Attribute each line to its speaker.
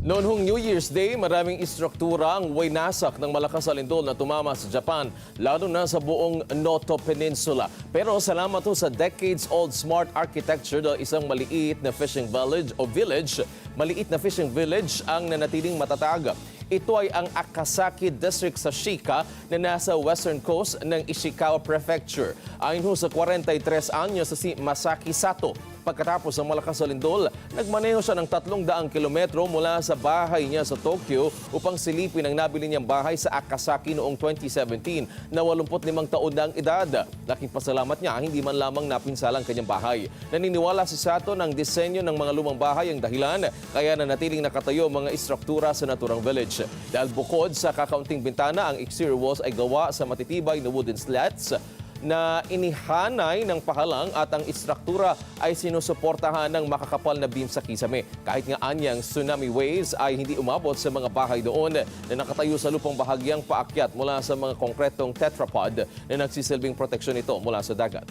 Speaker 1: Noon hong New Year's Day, maraming istruktura ang waynasak ng malakas na lindol na tumama sa Japan, lalo na sa buong Noto Peninsula. Pero salamat ho sa decades-old smart architecture ng isang maliit na fishing village o village, maliit na fishing village ang nanatiling matatag. Ito ay ang Akasaki District sa Shika na nasa western coast ng Ishikawa Prefecture. Ayon ho sa 43 anyos sa si Masaki Sato, Pagkatapos ng malakas na lindol, nagmaneho siya ng 300 kilometro mula sa bahay niya sa Tokyo upang silipin ang nabili niyang bahay sa Akasaki noong 2017 na 85 taon na ang edad. Laking pasalamat niya, hindi man lamang napinsalang kanyang bahay. Naniniwala si Sato ng disenyo ng mga lumang bahay ang dahilan kaya nanatiling nakatayo ang mga istruktura sa naturang village. Dahil bukod sa kakaunting bintana, ang exterior walls ay gawa sa matitibay na wooden slats na inihanay ng pahalang at ang istruktura ay sinusuportahan ng makakapal na beam sa kisame. Kahit nga anyang tsunami waves ay hindi umabot sa mga bahay doon na nakatayo sa lupang bahagyang paakyat mula sa mga konkretong tetrapod na nagsisilbing proteksyon ito mula sa dagat.